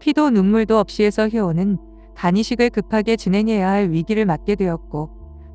피도 눈물도 없이 해서 혜원은 간이식을 급하게 진행해야 할 위기를 맞게 되었고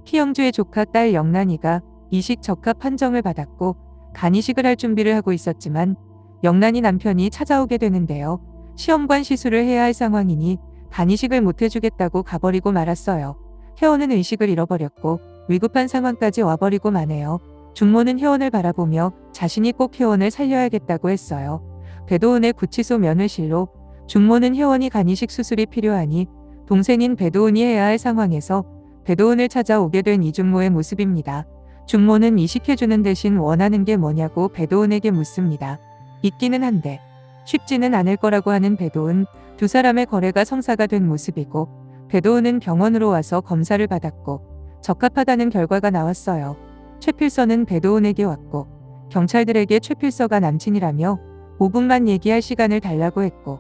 피영주의 조카 딸 영란이가 이식 적합 판정을 받았고 간이식을 할 준비를 하고 있었지만 영란이 남편이 찾아오게 되는데요. 시험관 시술을 해야 할 상황이니 간이식을 못 해주겠다고 가버리고 말았어요. 혜원은 의식을 잃어버렸고 위급한 상황까지 와버리고 마네요. 중모는 혜원을 바라보며 자신이 꼭 혜원을 살려야겠다고 했어요. 배도은의 구치소 면회실로 중모는 혜원이 간이식 수술이 필요하니 동생인 배도은이 해야 할 상황에서 배도은을 찾아오게 된 이중모의 모습입니다. 중모는 이식해주는 대신 원하는 게 뭐냐고 배도은에게 묻습니다. 있기는 한데 쉽지는 않을 거라고 하는 배도은 두 사람의 거래가 성사가 된 모습이고 배도은은 병원으로 와서 검사를 받았고 적합하다는 결과가 나왔어요. 최필서는 배도은에게 왔고 경찰들에게 최필서가 남친이라며 5분만 얘기할 시간을 달라고 했고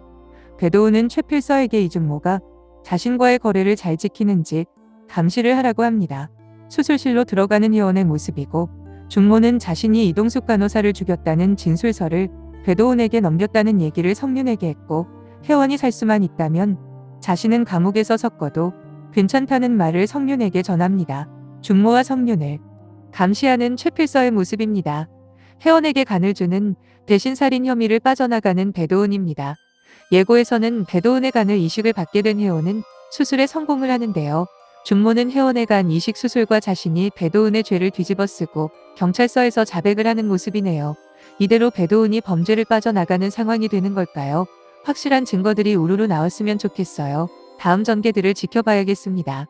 배도은은 최필서에게 이준모가 자신과의 거래를 잘 지키는지 감시를 하라고 합니다. 수술실로 들어가는 회원의 모습이고 중모는 자신이 이동숙 간호사를 죽였다는 진술서를 배도은에게 넘겼다는 얘기를 성윤에게 했고 회원이 살 수만 있다면 자신은 감옥에서 섞어도 괜찮다는 말을 성윤에게 전합니다. 중모와 성윤을 감시하는 최필서의 모습입니다. 회원에게 간을 주는 대신 살인 혐의를 빠져나가는 배도은입니다. 예고에서는 배도은의 간을 이식을 받게 된 회원은 수술에 성공을 하는데요. 중모는 회원의 간 이식 수술과 자신이 배도은의 죄를 뒤집어 쓰고 경찰서에서 자백을 하는 모습이네요. 이대로 배도은이 범죄를 빠져나가는 상황이 되는 걸까요? 확실한 증거들이 우르르 나왔으면 좋겠어요. 다음 전개들을 지켜봐야겠습니다.